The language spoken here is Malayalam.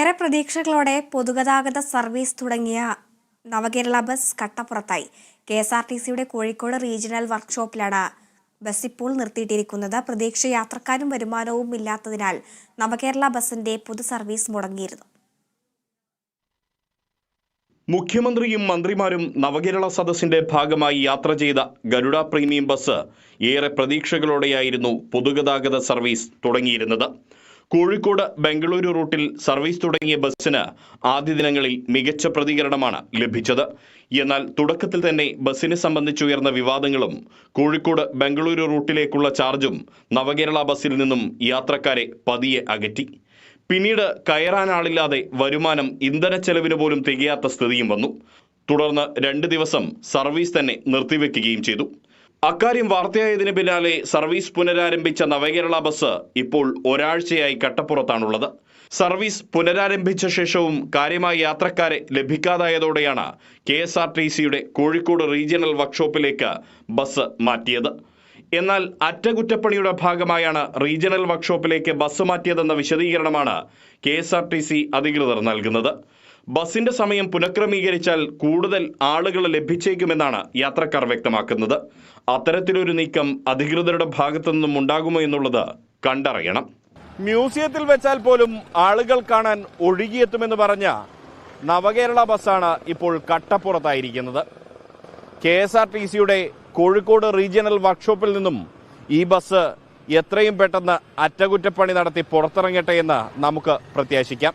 ഏറെ പ്രതീക്ഷകളോടെ പൊതുഗതാഗത സർവീസ് തുടങ്ങിയ നവകേരള ബസ് കട്ടപ്പുറത്തായി. കെ എസ് ആർ ടി സിയുടെ കോഴിക്കോട് റീജിയണൽ വർക്ക്ഷോപ്പിലാണ് ബസ് ഇപ്പോൾ നിർത്തിയിട്ടിരിക്കുന്നത്. പ്രതീക്ഷ യാത്രക്കാരും വരുമാനവും ഇല്ലാത്തതിനാൽ നവകേരള ബസിന്റെ പൊതു സർവീസ് മുടങ്ങിയിരുന്നു. മുഖ്യമന്ത്രിയും മന്ത്രിമാരും നവകേരള സദസ്സിന്റെ ഭാഗമായി യാത്ര ചെയ്ത ഗരുഡ പ്രീമിയം ബസ് ഏറെ പ്രതീക്ഷകളോടെയായിരുന്നു പൊതുഗതാഗത സർവീസ് തുടങ്ങിയിരുന്നത്. കോഴിക്കോട് ബംഗളൂരു റൂട്ടിൽ സർവീസ് തുടങ്ങിയ ബസ്സിന് ആദ്യ ദിനങ്ങളിൽ മികച്ച പ്രതികരണമാണ് ലഭിച്ചത്. എന്നാൽ തുടക്കത്തിൽ തന്നെ ബസ്സിനെ സംബന്ധിച്ചുയർന്ന വിവാദങ്ങളും കോഴിക്കോട് ബംഗളൂരു റൂട്ടിലേക്കുള്ള ചാർജും നവകേരള ബസ്സിൽ നിന്നും യാത്രക്കാരെ പതിയെ അകറ്റി. പിന്നീട് കയറാനാളില്ലാതെ വരുമാനം ഇന്ധന ചെലവിന് പോലും തികയാത്ത സ്ഥിതിയും വന്നു. തുടർന്ന് രണ്ട് ദിവസം സർവീസ് തന്നെ നിർത്തിവെക്കുകയും ചെയ്തു. അക്കാര്യം വാർത്തയായതിനു പിന്നാലെ സർവീസ് പുനരാരംഭിച്ച നവകേരള ബസ് ഇപ്പോൾ ഒരാഴ്ചയായി കട്ടപ്പുറത്താണുള്ളത്. സർവീസ് പുനരാരംഭിച്ച ശേഷവും കാര്യമായ യാത്രക്കാരെ ലഭിക്കാതായതോടെയാണ് കെ എസ് ആർ ടി സിയുടെ കോഴിക്കോട് റീജിയണൽ വർക്ക്ഷോപ്പിലേക്ക് ബസ് മാറ്റിയത്. എന്നാൽ അറ്റകുറ്റപ്പണിയുടെ ഭാഗമായാണ് റീജിയണൽ വർക്ക്ഷോപ്പിലേക്ക് ബസ് മാറ്റിയതെന്ന വിശദീകരണമാണ് K S R T C അധികൃതർ നൽകുന്നത്. ബസിന്റെ സമയം പുനഃക്രമീകരിച്ചാൽ കൂടുതൽ ആളുകൾ ലഭിച്ചേക്കുമെന്നാണ് യാത്രക്കാർ വ്യക്തമാക്കുന്നത്. അത്തരത്തിലൊരു നീക്കം അധികൃതരുടെ ഭാഗത്തു നിന്നും ഉണ്ടാകുമോ എന്നുള്ളത് കണ്ടറിയണം. മ്യൂസിയത്തിൽ വെച്ചാൽ പോലും ആളുകൾ കാണാൻ ഒഴുകിയെത്തുമെന്ന് പറഞ്ഞ നവകേരള ബസ്സാണ് ഇപ്പോൾ കട്ടപ്പുറത്തായിരിക്കുന്നത്. കെ എസ് ആർ ടി സിയുടെ കോഴിക്കോട് റീജിയണൽ വർക്ക്ഷോപ്പിൽ നിന്നും ഈ ബസ് എത്രയും പെട്ടെന്ന് അറ്റകുറ്റപ്പണി നടത്തി പുറത്തിറങ്ങട്ടെ എന്ന് നമുക്ക് പ്രത്യാശിക്കാം.